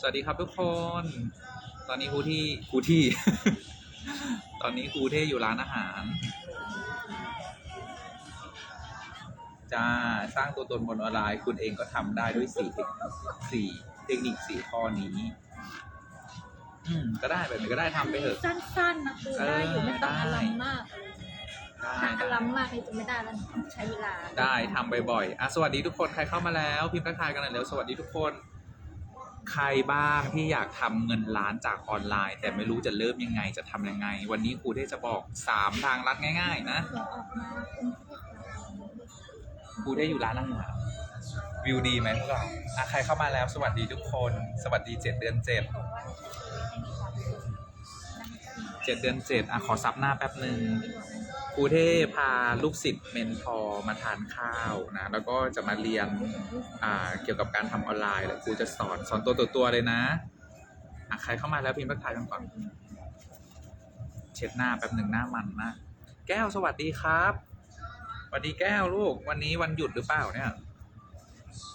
สวัสดีครับทุกคน ตอนนี้ครูที่ครูที่ ตอนนี้ครูเท่อยู่ร้านอาหารจ้าสร้างตัวตนบนออนไลน์ คุณเองก็ทำได้ด้วยสี่เทคนิคสี่เทคนิคสี่ข้อนี้ อืม ก็ได้แบบนี้ก็ได้ทำไปเถอะ สั้นๆนะครูได้อยู่ไม่ต้องอลัมมากได้ถ้าอได้ลัมมากนี่จะไม่ได้แล้วต้องใช้เวลา ได้ทำบ่อยๆอะสวัสดีทุกคนใครเข้ามาแล้ว พิมพ์ทักทายกันหน่อยเร็วสวัสดีทุกคน ใครบ้างที่อยากทำเงินล้านจากออนไลน์ แต่ไม่รู้จะเริ่มยังไงจะทำยังไง วันนี้ครูได้จะบอกสามทางลัดง่าย ๆ นะเดี๋ยวออกมาเป็นครูได้อยู่ร้านอาหารวิวดีไหมพวกเราอะใครเข้ามาแล้วสวัสดีทุกคน สวัสดีเจ็ดเดือนเจ็ดเจ็ดเดือนเจ็ดอะขอซับหน้าแป๊บหนึ่งค รูเท่พาลูกศิษย์เมนทอร์มาทานข้าวนะ แล้วก็จะมาเรียนอ่าเกี่ยวกับการทำออนไลน์แล้วครูจะสอนสอนตัวตัวเลยนะอะใครเข้ามาแล้วพิมพ์ทักทายกันก่อน เช็ดหน้าแป๊บหนึ่งหน้ามันมากแก้วสวัสดีครับสวัสดีแก้วลูก วันนี้วันหยุดหรือเปล่าเนี่ย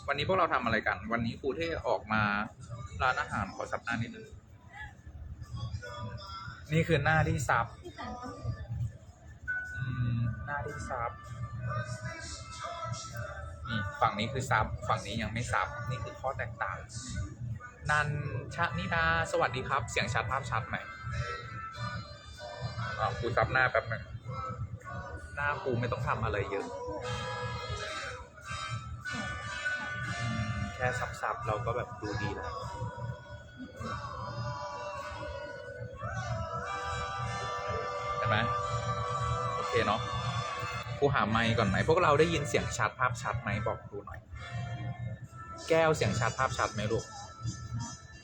วันนี้พวกเราทำอะไรกัน วันนี้ครูเท่ออกมาร้านอาหารขอซับหน้านิดนึงนี่คือหน้าที่ซับ ซับนี่ฝั่งนี้คือซับฝั่งนี้ยังไม่ซับนี่คือข้อแตกต่าง นันชะนิดาสวัสดีครับ เสียงชัดภาพชัดไหมอ่าครูซับหน้าแป๊บหนึงหน้าครูไม่ต้องทำอะไรเยอะแค่ซับๆเราก็แบบดูดีแล้วเห็นไหมโอเคเนาะ ครูหาไมค์ก่อนไหมพวกเราได้ยินเสียงชัดภาพชัดไหมบอกครูหน่อย แก้วเสียงชัดภาพชัดไหมลูก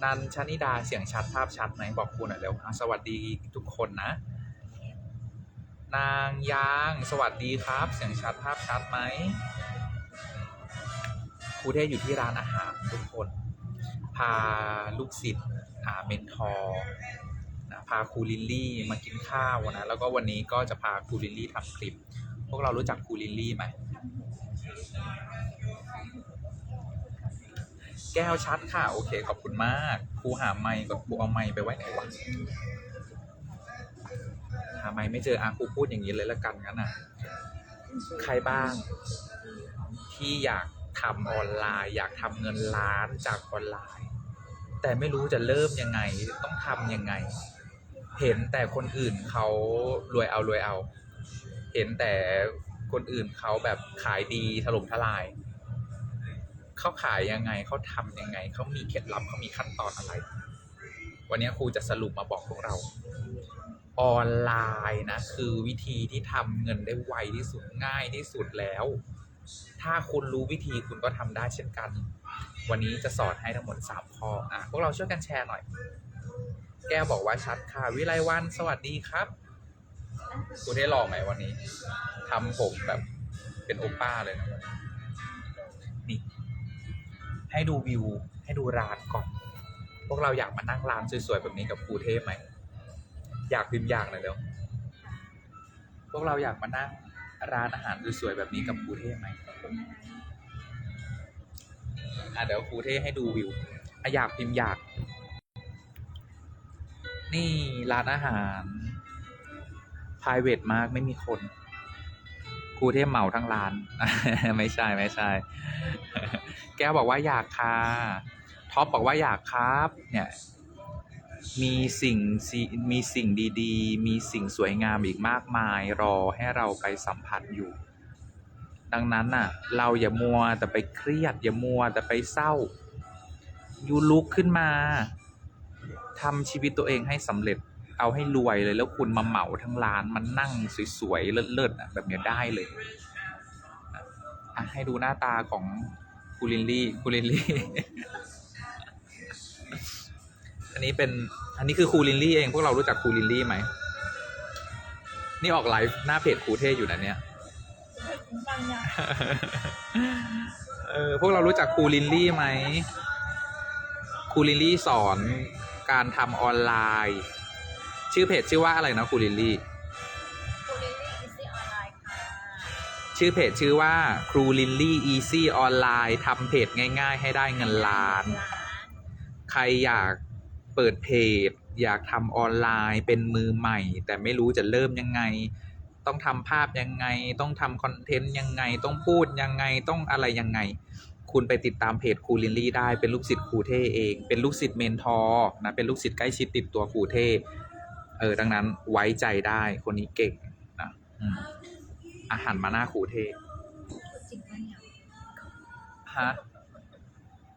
นันชนิดาเสียงชัดภาพชัดไหมบอกครูหน่อยเร็วสวัสดีทุกคนนะ นางยางสวัสดีครับ เสียงชัดภาพชัดไหมครูเทศอยู่ที่ร้านอาหารทุกคน พาลูกศิษย์อาเมนทอร์นะพาครูลิลลี่มากินข้าวนะ แล้วก็วันนี้ก็จะพาครูลิลลี่ทำคลิป พวกเรารู้จักครูลิลลี่ไหม แก้วชัดค่ะ โอเค ขอบคุณมาก ครูหาไมค์ก่อนครูเอาไมค์ไปไว้ไหนวะ หาไมค์ไม่เจออาครูพูดอย่างนี้เลยละกันงั้นน่ะใครบ้าง ที่อยากทำออนไลน์ อยากทำเงินล้านจากออนไลน์ แต่ไม่รู้จะเริ่มยังไง ต้องทำยังไง เห็นแต่คนอื่นเขารวยเอารวยเอา เห็นแต่คนอื่นเขาแบบขายดีถล่มทลาย เขาขายยังไงเขาทำยังไง เขามีเคล็ดลับเขามีขั้นตอนอะไร วันนี้ครูจะสรุปมาบอกพวกเรา ออนไลน์นะ คือวิธีที่ทำเงินได้ไวที่สุดง่ายที่สุดแล้ว ถ้าคุณรู้วิธีคุณก็ทำได้เช่นกัน วันนี้จะสอนให้ทั้งหมดสามข้ออะพวกเราช่วยกันแชร์หน่อย แก้วบอกว่าชัดค่ะ วิไลวันสวัสดีครับ คุณได้ลองไหมวันนี้ทำผมแบบเป็นโอป้าเลยนะนี่ ให้ดูวิว ให้ดูร้านก่อน พวกเราอยากมานั่งร้านสวยๆแบบนี้กับครูเทพไหม อยากพิมพ์อยากหน่อยเร็วพวกเราอยากมานั่งร้านอาหารสวยๆแบบนี้กับครูเทพไหมอะเดี๋ยวครูเทให้ดูวิวอะอยากพิมพ์อยาก นี่ร้านอาหาร p r i v a t มากไม่มีคนครูเทพเหมาทั้งร้าน ไม่ใช่ไม่ใช่ แก้วบอกว่าอยากค่ะท็อปบอกว่าอยากครับ เนี่ย มีสิ่งมีสิ่งดีๆ มีสิ่งสวยงามอีกมากมาย รอให้เราไปสัมผัสอยู่ ดังนั้นน่ะ เราอย่ามัวแต่ไปเครียด อย่ามัวแต่ไปเศร้า ยูลุกขึ้นมาทำชีวิตตัวเองให้สำเร็จ เอาให้รวยเลย แล้วคุณมาเหมาทั้งร้านมันนั่งสวยๆเลิศๆอะแบบเนี้ยได้เลยอะให้ดูหน้าตาของคูลินลี่คูลินลี่อันนี้เป็นอันนี้คือครูลินลี่เองพวกเรารู้จักครูลินลี่ไหมนี่ออกไลฟ์หน้าเพจครูเท่อยู่นะเนี่ยเออพวกเรารู้จักครูลินลี่ไหมครูลินลี่สอนการทำออนไลน์ ชื่อเพจชื่อว่าอะไรนะครูลินลี่ครูลิลลี่อีซี่ออนไลน์ค่ะชื่อเพจชื่อว่าครูลินลี่อีซี่ออนไลน์ทำเพจง่าย ๆ ให้ได้เงินล้านใครอยากเปิดเพจ อยากทำออนไลน์เป็นมือใหม่ แต่ไม่รู้จะเริ่มยังไง ต้องทำภาพยังไง ต้องทำคอนเทนต์ยังไง ต้องพูดยังไงต้องอะไรยังไง คุณไปติดตามเพจครูลินลี่ได้เป็นลูกศิษย์ครูเท่เอง เป็นลูกศิษย์เมนทอร์นะเป็นลูกศิษย์ใกล้ชิดติดตัวครูเท่ เออดังนั้นไว้ใจได้คนนี้เก่งนะอืมอาหารมาหน้าครูเท่พูดจริงปะเนี่ยฮะ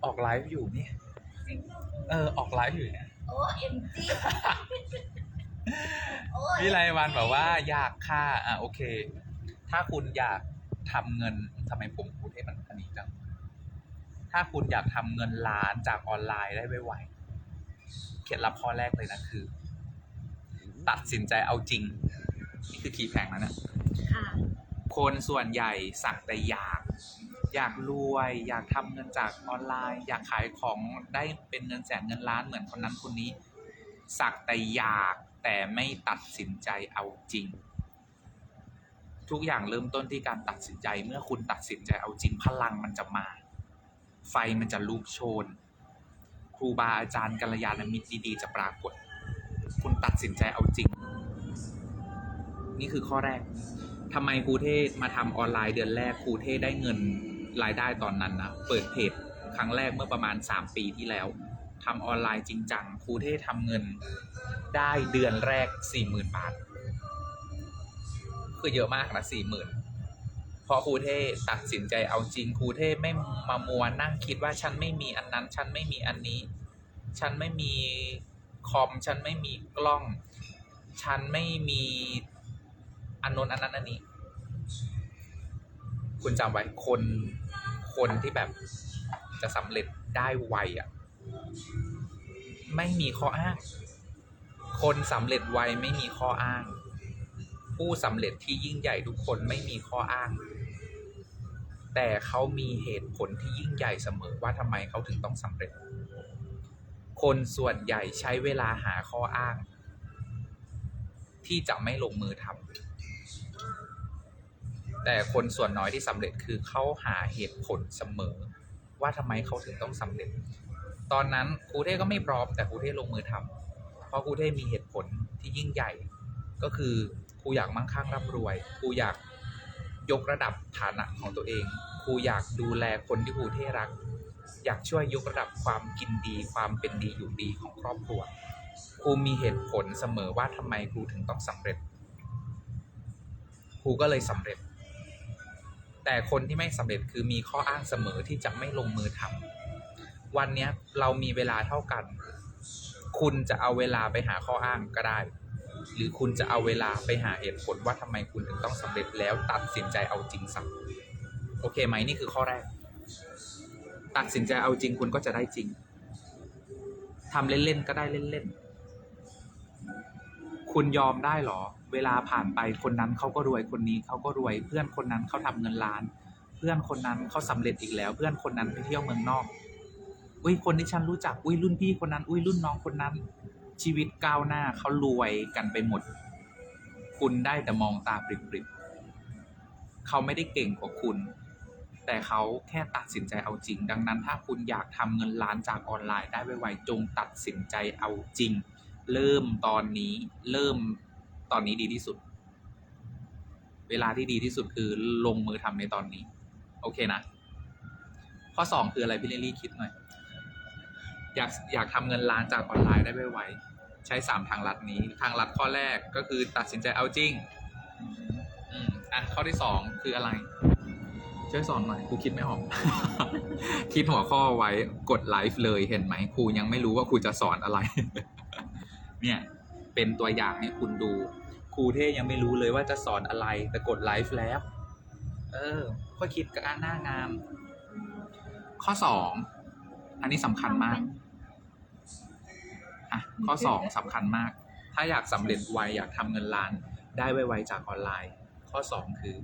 ออกไลฟ์อยู่นี่จริงเออออกไลฟ์อยู่เนี่ยโอ้เอ็มจีโอ้ยพี่ไรวันบอกว่าอยากค่าอะโอเค ถ้าคุณอยากทำเงินทำไมผมพูดให้มันอันนี้จัง ถ้าคุณอยากทำเงินล้านจากออนไลน์ได้ไวๆเคล็ดลับข้อแรกเลยนะคือ ตัดสินใจเอาจริงนี่คือคีย์แพงนะเนี่ยค่ะคนส่วนใหญ่สักแต่อยาก อยากรวย อยากทำเงินจากออนไลน์ อยากขายของได้เป็นเงินแสนเงินล้านเหมือนคนนั้นคนนี้ สักแต่อยากแต่ไม่ตัดสินใจเอาจริง ทุกอย่างเริ่มต้นที่การตัดสินใจเมื่อคุณตัดสินใจเอาจริงพลังมันจะมา ไฟมันจะลุกโชน ครูบาอาจารย์กัลยาณมิตรดีๆจะปรากฏ คุณตัดสินใจเอาจริง นี่คือข้อแรกทำไมครูเทศมาทำออนไลน์เดือนแรกครูเทศได้เงินรายได้ตอนนั้นนะเปิดเพจครั้งแรกเมื่อประมาณ 3 ปีที่แล้วทำออนไลน์จริงจังครูเทศทำเงินได้เดือนแรก 40,000 บาท คือเยอะมากนะ40,000พอครูเทศตัดสินใจเอาจริงครูเทศไม่มามัวนั่งคิดว่าฉันไม่มีอันนั้น ฉันไม่มีอันนี้ ฉันไม่มี คอม ฉันไม่มีกล้อง ฉันไม่มีอันนนอันนั้นอันนี้ คุณจำไว้คน คนที่แบบจะสำเร็จได้ไวอะ ไม่มีข้ออ้าง คนสำเร็จไวไม่มีข้ออ้าง ผู้สำเร็จที่ยิ่งใหญ่ทุกคนไม่มีข้ออ้าง แต่เขามีเหตุผลที่ยิ่งใหญ่เสมอว่าทำไมเขาถึงต้องสำเร็จ คนส่วนใหญ่ใช้เวลาหาข้ออ้าง ที่จะไม่ลงมือทำแต่คนส่วนน้อยที่สำเร็จคือเขาหาเหตุผลเสมอ ว่าทำไมเขาถึงต้องสำเร็จ ตอนนั้นครูเทพก็ไม่พร้อมแต่ครูเทพลงมือทำเพราะครูเทพมีเหตุผลที่ยิ่งใหญ่ ก็คือครูอยากมั่งคั่งร่ำรวยครูอยากยกระดับฐานะของตัวเองครูอยากดูแลคนที่ครูเทพรัก อยากช่วยยกระดับความกินดีความเป็นดีอยู่ดีของครอบครัวครูมีเหตุผลเสมอว่าทำไมครูถึงต้องสำเร็จครูก็เลยสำเร็จ แต่คนที่ไม่สำเร็จคือมีข้ออ้างเสมอที่จะไม่ลงมือทำวันนี้เรามีเวลาเท่ากัน คุณจะเอาเวลาไปหาข้ออ้างก็ได้ หรือคุณจะเอาเวลาไปหาเหตุผลว่าทำไมคุณถึงต้องสำเร็จแล้วตัดสินใจเอาจริงสักโอเคไหมนี่คือข้อแรก ตัดสินใจเอาจริงคุณก็จะได้จริงทำเล่นๆก็ได้เล่นๆคุณยอมได้เหรอ เวลาผ่านไปคนนั้นเขาก็รวยคนนี้เขาก็รวย เพื่อนคนนั้นเขาทำเงินล้าน เพื่อนคนนั้นเขาสำเร็จอีกแล้ว เพื่อนคนนั้นไปเที่ยวเมืองนอก อุ้ยคนที่ฉันรู้จักอุ้ยรุ่นพี่คนนั้นอุ้ยรุ่นน้องคนนั้น ชีวิตก้าวหน้าเขารวยกันไปหมด คุณได้แต่มองตาปริบๆเขาไม่ได้เก่งกว่าคุณ แต่เขาแค่ตัดสินใจเอาจริง ดังนั้นถ้าคุณอยากทำเงินล้านจากออนไลน์ได้ไวๆจงตัดสินใจเอาจริง เริ่มตอนนี้เริ่มตอนนี้ดีที่สุด เวลาที่ดีที่สุดคือลงมือทำในตอนนี้ โอเคนะ ข้อสองคืออะไรพี่ลิลลี่คิดหน่อย อยากอยากทำเงินล้านจากออนไลน์ได้ไวๆใช้สามทางลัดนี้ ทางลัดข้อแรกก็คือตัดสินใจเอาจริงอันข้อที่สองคืออะไร ช่วยสอนหน่อยครูคิดไม่ออก คิดหัวข้อไว้กดไลฟ์เลยเห็นไหมครูยังไม่รู้ว่าครูจะสอนอะไร เนี่ย เป็นตัวอย่างให้คุณดู ครูเท่ยังไม่รู้เลยว่าจะสอนอะไร แต่กดไลฟ์แล้ว เออ ก็คิดกับหน้างานข้อสอง อันนี้สำคัญมากอะข้อสองสำคัญมาก ถ้าอยากสำเร็จไวอยากทำเงินล้าน ได้ไวๆจากออนไลน์ ข้อสองคือ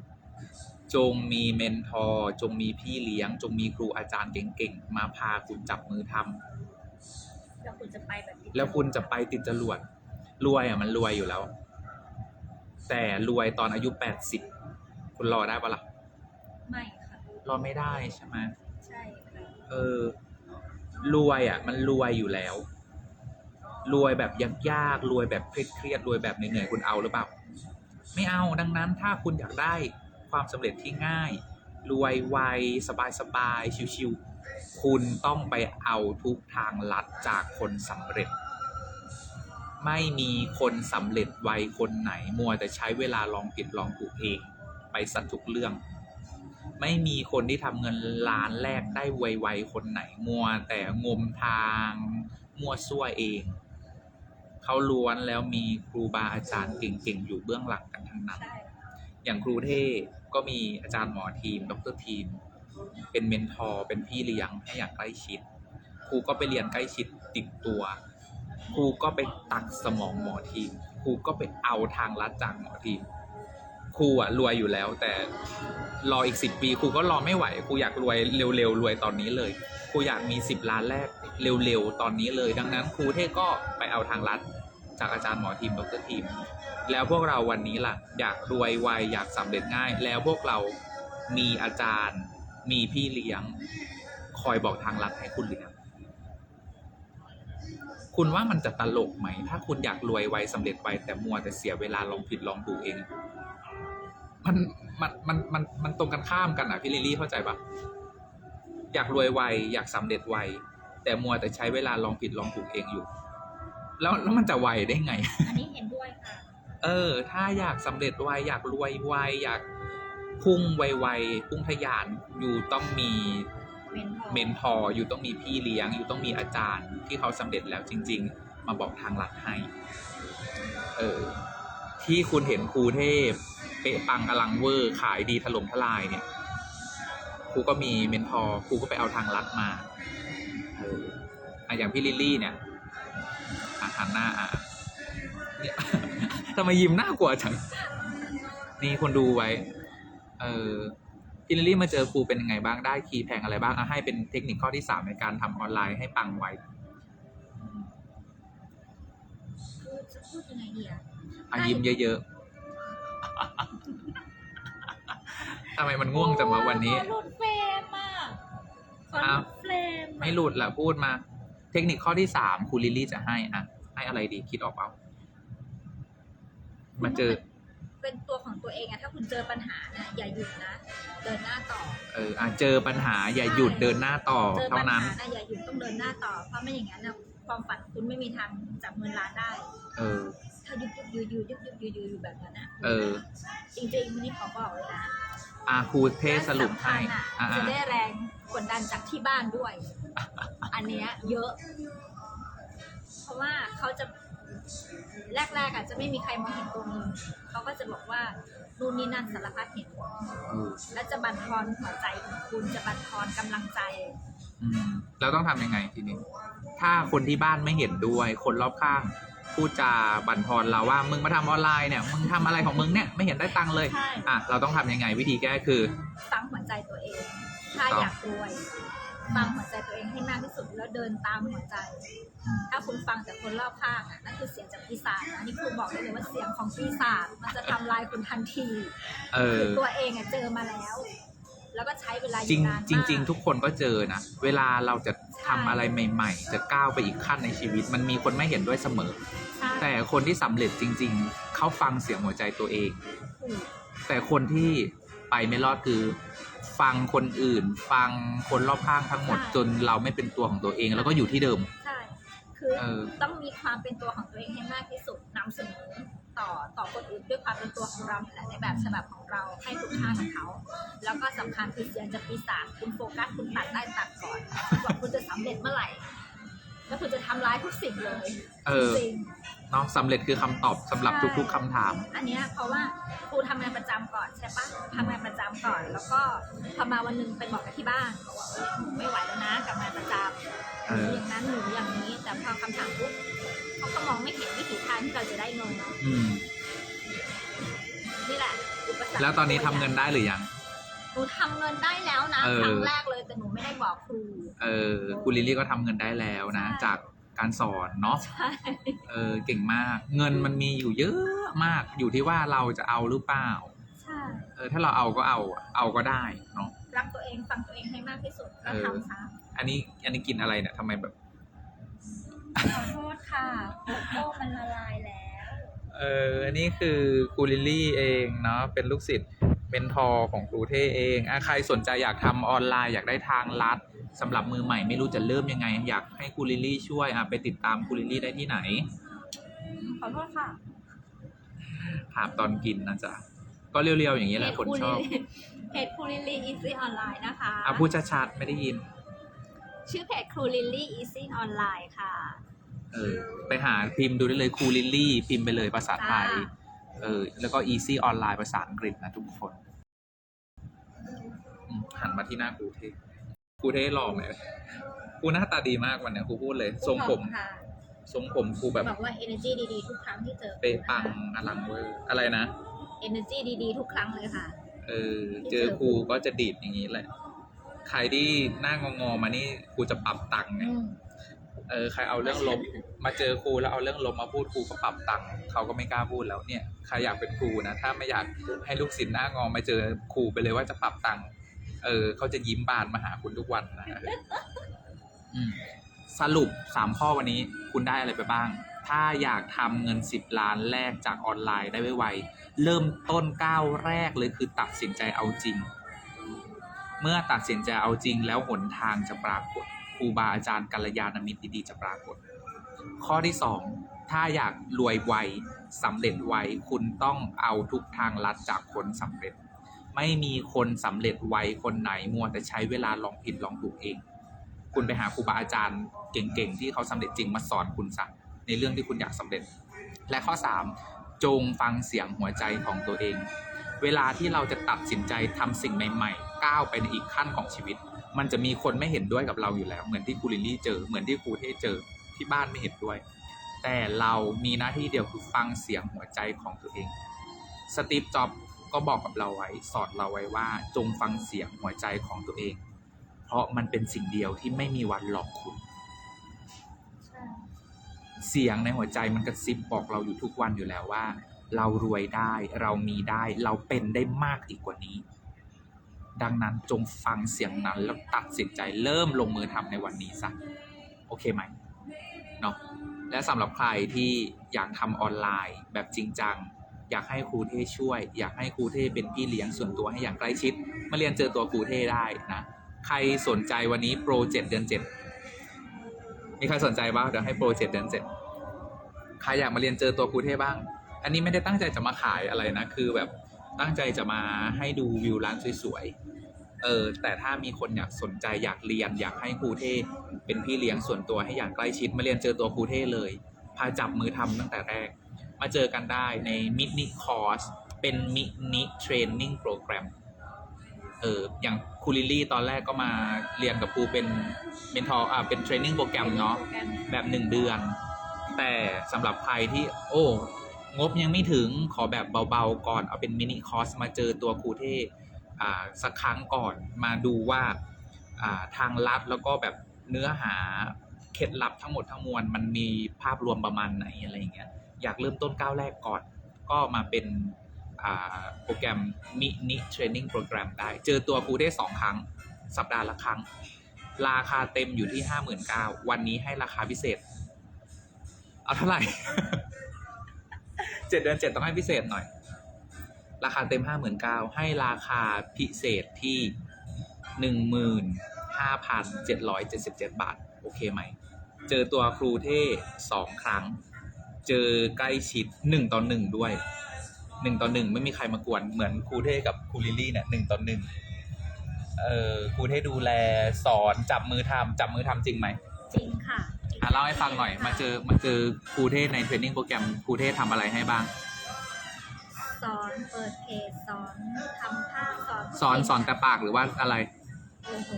จงมีเมนทอร์จงมีพี่เลี้ยง จงมีครูอาจารย์เก่งๆ มาพาคุณจับมือทำแล้วคุณจะไปแบบนี้แล้วคุณจะไปติดจรวดรวยอะมันรวยอยู่แล้ว แต่รวยตอนอายุแปดสิบคุณรอได้ปะล่ะไม่ค่ะ รอไม่ได้ใช่ไหมใช่ค่ะเออ รวยอะ มันรวยอยู่แล้ว รวยแบบยากๆรวยแบบเครียดๆรวยแบบเหนื่อยๆคุณเอาหรือเปล่า ไม่เอาดังนั้นถ้าคุณอยากได้ ความสำเร็จที่ง่าย รวยไวสบายๆชิวๆคุณต้องไปเอาทุกทางลัดจากคนสำเร็จ ไม่มีคนสำเร็จไวคนไหนมัวแต่ใช้เวลาลองผิดลองถูกเอง ไปสักทุกเรื่อง ไม่มีคนที่ทำเงินล้านแรกได้ไวๆคนไหนมัวแต่งมทางมั่วซั่วเองเขาล้วนแล้วมีครูบาอาจารย์เก่งๆ อยู่เบื้องหลังกันทั้งนั้นใช่อย่างครูเท่ ก็มีอาจารย์หมอทีม ดรทีม เป็นเมนทอร์เป็นพี่เลี้ยงให้อย่างใกล้ชิด ครูก็ไปเรียนใกล้ชิดติดตัว ครูก็ไปตักสมองหมอทีม ครูก็ไปเอาทางลัดจากหมอทีม ครูอะรวยอยู่แล้ว แต่รออีกสิบปีครูก็รอไม่ไหว ครูอยากรวยเร็วๆรวยตอนนี้เลย ครูอยากมีสิบล้านแรกเร็วๆตอนนี้เลย ดังนั้นครูเท่ก็ไปเอาทางลัด จากอาจารย์หมอทีมดรทีม แล้วพวกเราวันนี้ล่ะ อยากรวยไวอยากสำเร็จง่าย แล้วพวกเรามีอาจารย์ มีพี่เลี้ยง คอยบอกทางลัดให้คุณหรือยังคุณว่ามันจะตลกไหม ถ้าคุณอยากรวยไวสำเร็จไวแต่มัวแต่เสียเวลาลองผิดลองถูกเอง มันมันมันมันมันตรงกันข้ามกันอะพี่ลิลลี่เข้าใจปะอยากรวยไวอยากสำเร็จไวแต่มัวแต่ใช้เวลาลองผิดลองถูกเองอยู่ แล้วแล้วมันจะไวได้ไง อันนี้เห็นด้วยค่ะ เออ ถ้าอยากสำเร็จไวอยากรวยไวอยากพุ่งไวๆพุ่งทะยานอยู่ต้องมีเมนทอร์เมนทอร์อยู่ต้องมีพี่เลี้ยง อยู่ต้องมีอาจารย์ที่เขาสำเร็จแล้วจริง ๆ มาบอกทางลัดให้ เออ ที่คุณเห็นครูเทพเป๊ะปังอลังเวอร์ขายดีถล่มทลายเนี่ยครูก็มีเมนทอร์ครูก็ไปเอาทางลัดมา เอออะอย่างพี่ลิลลี่เนี่ยอะ หันหน้าอะเนี่ยทำไมยิ้มน่ากลัวจัง นี่คนดูไว้ เออพี่ลิลลี่มาเจอครูเป็นยังไงบ้างได้คีย์แพงอะไรบ้างอะให้เป็นเทคนิคข้อที่สามในการทำออนไลน์ให้ปังไว้พูดจะพูดยังไงดีอะอะยิ้มเยอะๆ ทำไมมันง่วงจังวะวันนี้ขอหลุดเฟรมอะขอหอ้าลุวดเฟรมอะไม่หลุดละพูดมา เทคนิคข้อที่สามครูลิลลี่จะให้อะ ให้อะไรดีคิดออกเปล่ามาเจอ เป็นตัวของตัวเองอะถ้าคุณเจอปัญหานะอย่าหยุดนะ เดินหน้าต่อ เอออะเจอปัญหาอย่าหยุดเดินหน้าต่อเจอเท่าปัญนั้นหานะอย่าหยุดต้องเดินหน้าต่อ เพราะไม่อย่างนั้นนะความฝันคุณไม่มีทางจับเงินล้านได้ เออ ถ้ายุดยุดยืดยืดยุดยุดยืดยืดอยู่แบบนั้นอะเออ จริงๆวันนี้ขอบอกเลยนะอะครูเทสรุปให้และสำคัญอะอะจะอะได้แรงกดดันจากที่บ้านด้วยอั นเนี้ยเยอะ เพราะว่าเขาจะแรกๆอาจจะไม่มีใครมองเห็นตัวมึงเขาก็จะบอกว่านู่นนี่นั่นสารพัดเหตุผลเออและจะบั่นทอนหัวใจของคุณจะบั่นทอนกำลังใจ อืมแล้วต้องทำยังไงทีนี้ถ้าคนที่บ้านไม่เห็นด้วย คนรอบข้างพูดจาบั่นทอนเราว่ามึงมาทำออนไลน์เนี่ย มึงทำอะไรของมึงเนี่ยไม่เห็นได้ตังค์เลย ใช่ อะเราต้องทำยังไงวิธีแก้คือฟังหัวใจตัวเอง ถ้าถูกต้องอยากรวย ฟังหัวใจตัวเองให้มากที่สุดแล้วเดินตามหัวใจ ถ้าคุณฟังแต่คนรอบข้างอะนั่นคือเสียงจากปีศาจนะนี่ครูบอกได้เลยว่าเสียงของปีศาจมันจะทำลายคุณทันทีเออ คือตัวเองอะเจอมาแล้ว แล้วก็ใช้เวลาอจริยู่งนานมากจริง ๆ ทุกคนก็เจอนะ เวลาเราจะทำอะไรใหม่ ๆ จะก้าวไปอีกขั้นในชีวิต มันมีคนไม่เห็นด้วยเสมอ ใช่แต่คนที่สำเร็จจริง ๆ เขาฟังเสียงหัวใจตัวเอง ถูกแต่คนที่ไปไม่รอดคือ ฟังคนอื่น ฟังคนรอบข้างทั้งหมดจนเราไม่เป็นตัวของตัวเอง แล้วก็อยู่ที่เดิม ใช่ คือเออ ต้องมีความเป็นตัวของตัวเองให้มากที่สุดนำเสนอต่อต่อคนอื่นด้วยความเป็นตัวของเราเนี่ยแหละในแบบฉบับของเราให้คุณค่ากับเขา แล้วก็สำคัญคือเสียงจากปีศาจคุณโฟกัสคุณตัดได้ตัดก่อนกว่าคุณจะสำเร็จเมื่อไหร่ แล้วคุณจะทำร้ายทุกสิ่งเลยเออจริงเนาะสำเร็จคือคำตอบสำหรับทุก ๆคำถาม อันเนี้ยเพราะว่าครูทำงานประจำก่อนใช่ปะทำงานประจำก่อน แล้วก็พอมาวันหนึงไปบอกกับที่บ้านบอกว่าเออหนูไม่ไหวแล้วนะกับงานประจำเออ อย่างนั้นหนูอย่างนี้ แต่พอคำถามปุ๊บเขาก็มองไม่เห็นวิถีทางที่เราจะได้เงินอืม นี่แหละอุปสรรคแล้วตอนนี้ทำเงินได้หรือยังห นูทำเงินได้แล้วนะเออ ครั้งแรกเลยแต่หนูไม่ได้บอกครู เออคุณลิลลี่ก็ทำเงินได้แล้วนะ ใช่ จากการสอนเนาะใช่เออเก่งมาก เงินมันมีอยู่เยอะมากอยู่ที่ว่าเราจะเอาหรือเปล่า ใช่ เออถ้าเราเอาก็เอาเอาก็ได้เนาะ รักตัวเองฟังตัวเองให้มากที่สุดแล้วเออ ทำซ้อันนี้อันนี้กินอะไรเนี่ยทำไมแบบ ขอโทษค่ะโกโก้มันละลายแล้ว เอออันนี้คือครูลิลลี่เองเนาะเป็นลูกศิษย์ เมนทอร์ของครูเท่เองอะใครสนใจอยากทำออนไลน์อยากได้ทางลัดสำหรับมือใหม่ไม่รู้จะเริ่มยังไง อยากให้ครูลิลลี่ช่วยอะไปติดตามครูลิลลี่ได้ที่ไหน ขอโทษค่ะ ถามตอนกินนะจ๊ะ ก็เรียวๆอย่างนี้แหละคนชอบเพจครูลิลลี่อีซี่ออนไลน์นะคะอะพูดชัดๆไม่ได้ยิน ชื่อเพจครูลิลลี่อีซี่ออนไลน์ค่ะ เออ ไปหาพิมพ์ดูได้เลยครูลิลลี่พิมพ์ไปเลยภาษาไทยจ้า เออแล้วก็ easy ออนไลน์ภาษาอังกฤษนะทุกคนอืมหันมาที่หน้าครูเทครูเทหล่อไหมครูหน้าตาดีมากวันเนี้ยครูพูดเลยทรงผมค่ะทรงผมครูแบบบอกว่า energy ดีๆ ทุกครั้งที่เจอเปะปังอลังเวอร์อะไรนะ energy ดีๆ ทุกครั้งเลยค่ะ เออ เจอครูก็จะดีดอย่างนี้แหละ ใครที่หน้างองอๆมานี่ครูจะปรับตังค์ไงอืม เออใครเอาเรื่องลบมาเจอครูแล้วเอาเรื่องลบมาพูดครูก็ปรับตังค์เขาก็ไม่กล้าพูดแล้วเนี่ยใครอยากเป็นครูนะถ้าไม่อยากให้ลูกศิษย์หน้างอมาเจอครูไปเลยว่าจะปรับตังค์เออเขาจะยิ้มบานมาหาคุณทุกวันนะอืมสรุปสามข้อวันนี้คุณได้อะไรไปบ้าง ถ้าอยากทำเงินสิบล้านแรกจากออนไลน์ได้ไวๆเริ่มต้นก้าวแรกเลยคือตัดสินใจเอาจริง เมื่อตัดสินใจเอาจริงแล้วหนทางจะปรากฏ รูบาอาจารย์กัลยาณมิตรดีๆจะปรากฏ ข้อที่สองถ้าอยากรวยไวสำเร็จไวคุณต้องเอาทุกทางลัดจากคนสำเร็จ ไม่มีคนสำเร็จไวคนไหนมัวแต่ใช้เวลาลองผิดลองถูกเอง คุณไปหาครูบาอาจารย์เก่งๆ ที่เขาสำเร็จจริงมาสอนคุณซะในเรื่องที่คุณอยากสำเร็จ และข้อสามจงฟังเสียงหัวใจของตัวเอง เวลาที่เราจะตัดสินใจทำสิ่งใหม่ ๆ ก้าวไปในอีกขั้นของชีวิต มันจะมีคนไม่เห็นด้วยกับเราอยู่แล้ว เหมือนที่ครูลิลลี่เจอ เหมือนที่ครูเทเจอที่บ้านไม่เห็นด้วย แต่เรามีหน้าที่เดียวคือฟังเสียงหัวใจของตัวเอง สตีฟจ็อบก็บอกกับเราไว้ สอนเราไว้ว่า จงฟังเสียงหัวใจของตัวเอง เพราะมันเป็นสิ่งเดียวที่ไม่มีวันหลอกคุณ เสียงในหัวใจมันกระซิบบอกเราอยู่ทุกวันอยู่แล้วว่า เรารวยได้ เรามีได้ เราเป็นได้มากอีกกว่านี้ ดังนั้นจงฟังเสียงนั้นแล้วตัดสินใจเริ่มลงมือทำในวันนี้ซะโอเคไหมเนาะและสำหรับใครที่อยากทำออนไลน์แบบจริงจัง อยากให้ครูเทช่วย อยากให้ครูเทเป็นพี่เลี้ยงส่วนตัวให้อย่างใกล้ชิด มาเรียนเจอตัวครูเทได้นะ ใครสนใจวันนี้โปรเจ็ดเดือนเจ็ดมีใครสนใจบ้างเดี๋ยวให้โปรเจ็ดเดือนเจ็ดใครอยากมาเรียนเจอตัวครูเทบ้าง อันนี้ไม่ได้ตั้งใจจะมาขายอะไรนะ คือแบบ ตั้งใจจะมาให้ดูวิวร้านสวยๆ เออ แต่ถ้ามีคนอยากสนใจอยากเรียน อยากให้ครูเท่เป็นพี่เลี้ยงส่วนตัวให้อย่างใกล้ชิดมาเรียนเจอตัวครูเท่เลย พาจับมือทำตั้งแต่แรก มาเจอกันได้ในมินิคอร์สเป็นมินิเทรนนิ่งโปรแกรม เออ อย่างครูลิลลี่ตอนแรกก็มาเรียนกับครูเป็นเมนทอร์อ่าเป็นเทรนนิ่งโปรแกรมเนาะแบบหนึ่งเดือน แต่สำหรับใครที่โอ้ งบยังไม่ถึงขอแบบเบาๆก่อน เอาเป็นมินิคอร์สมาเจอตัวครูเทศสักครั้งก่อนมาดูว่าทางลัดแล้วก็แบบเนื้อหาเคล็ดลับทั้งหมดทั้งมวลมันมีภาพรวมประมาณไหนอะไรอย่างเงี้ยอยากเริ่มต้นก้าวแรกก่อน ก็มาเป็นโปรแกรมมินิเทรนนิ่งโปรแกรมได้ เจอตัวครูได้สองครั้ง สัปดาห์ละครั้ง ราคาเต็มอยู่ที่ห้าหมื่นเก้าวันนี้ให้ราคาพิเศษ เอาเท่าไหร่ เจ็ดเดือนเจ็ดต้องให้พิเศษหน่อย ราคาเต็มห้าหมื่นเก้าให้ราคาพิเศษที่หนึ่งหมื่นห้าพันเจ็ดร้อยเจ็ดสิบเจ็ดบาท โอเคไหม เจอตัวครูเท่สองครั้ง เจอใกล้ชิดหนึ่งต่อหนึ่งด้วยหนึ่งต่อหนึ่งไม่มีใครมากวนเหมือนครูเท่กับครูลิลลี่เนี่ยหนึ่งต่อหนึ่งเออครูเท่ดูแลสอนจับมือทำจับมือทำจริงไหม จริงค่ะ เล่าให้ฟังหน่อย มาเจอมาเจอครูเทศในเทรนนิ่งโปรแกรมครูเทศทำอะไรให้บ้าง สอนเปิดเพจสอนทำท่าสอนสอนสอนแต่ปากหรือว่าอะไร โอ้โห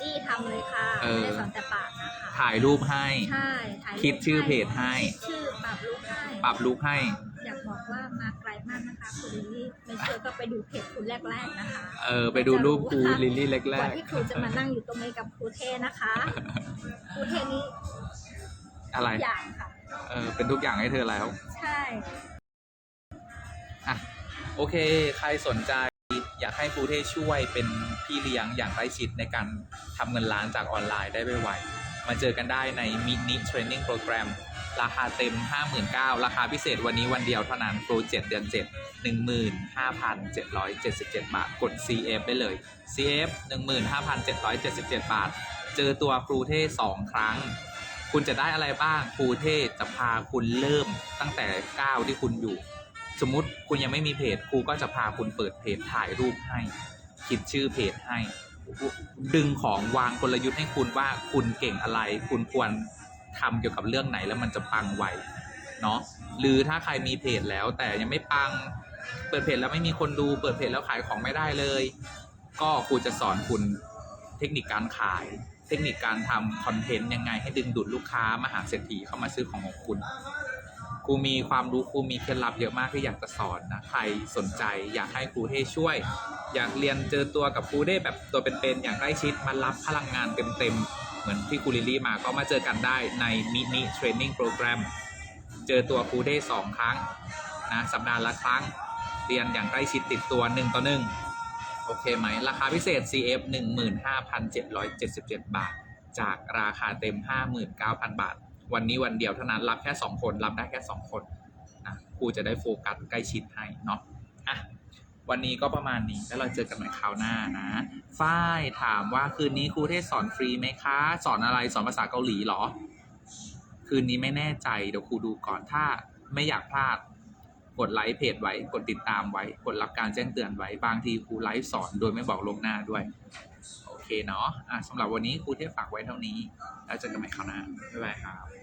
จี้ทำเลยค่ะเออ ไม่ได้สอนแต่ปากนะคะถ่ายรูปให้ ใช่ถ่ายรูปคิดชื่อเพจให้ คิดชื่อปรับรูปให้ปรับลุกให้ อยากบอกว่ามาไกลมากนะคะคุณลิลลี่ไม่เชื่อก็ไปดูเพจคุณแรกๆนะคะเออไปดูรูปครูลิลลี่แรกว่ากๆที่ครูจะมานั่งอยู่ตรงนี้กับครูเทนะคะครูเทนี่อะไรอย่างค่ะเออเป็นทุกอย่างให้เธอแล้ว ใช่อะโอเค ใครสนใจอยากให้ครูเทศช่วยเป็นพี่เลี้ยงอย่างใกล้ชิดในการทำเงินล้านจากออนไลน์ได้ไวๆมาเจอกันได้ในมินิเทรนนิ่งโปรแกรม ราคาเต็ม 59,000ราคาพิเศษวันนี้วันเดียวเท่านั้นโปร7เดือน7 15,777 บาท กด CF ได้เลย CF 15,777 บาท เจอตัวครูเทศสองครั้ง คุณจะได้อะไรบ้างครูเทศจะพาคุณเริ่มตั้งแต่ก้าวที่คุณอยู่ สมมติคุณยังไม่มีเพจครูก็จะพาคุณเปิดเพจถ่ายรูปให้ คิดชื่อเพจให้ ดึงของวางกลยุทธ์ให้คุณว่าคุณเก่งอะไร คุณควร ทำเกี่ยวกับเรื่องไหนแล้วมันจะปังไวเนาะหรือถ้าใครมีเพจแล้วแต่ยังไม่ปัง เปิดเพจแล้วไม่มีคนดู เปิดเพจแล้วขายของไม่ได้เลย ก็ครูจะสอนคุณเทคนิคการขาย เทคนิคการทำคอนเทนต์ยังไงให้ดึงดูดลูกค้ามหาเศรษฐีเข้ามาซื้อของของคุณครูมีความรู้ครูมีเคล็ดลับเยอะมากที่อยากจะสอนนะใครสนใจ อยากให้ครูเทช่วย อยากเรียนเจอตัวกับครูได้แบบตัวเป็นๆอย่างใกล้ชิดมารับพลังงานเต็มๆ มือนที่ครูลิลลี่มาก็มาเจอกันได้ในมินิเทรนนิ่งโปรแกรมเจอตัวครูได้สองครั้งนะสัปดาห์ละครั้ง เรียนอย่างใกล้ชิดติดตัวหนึ่งต่อหนึ่งโอเคไหม ราคาพิเศษ CF 15,777 บาท จากราคาเต็ม 59,000 บาท วันนี้วันเดียวเท่านั้นรับแค่ 2 คน รับได้แค่ 2 คนนะครูจะได้โฟกัสใกล้ชิดให้เนาะ วันนี้ก็ประมาณนี้แล้วเราเจอกันใหม่คราวหน้านะฝ้ายถามว่าคืนนี้ครูเทศสอนฟรีไหมคะ สอนอะไรสอนภาษาเกาหลีเหรอ คืนนี้ไม่แน่ใจเดี๋ยวครูดูก่อนถ้าไม่อยากพลาด กดไลค์เพจไว้ กดติดตามไว้ กดรับการแจ้งเตือนไว้บางทีครูไลฟ์สอนโดยไม่บอกลงหน้าด้วย โอเคเนาะะสำหรับวันนี้ครูเทพฝากไว้เท่านี้ แล้วเจอกันใหม่คราวหน้าบ๊ายบายครับ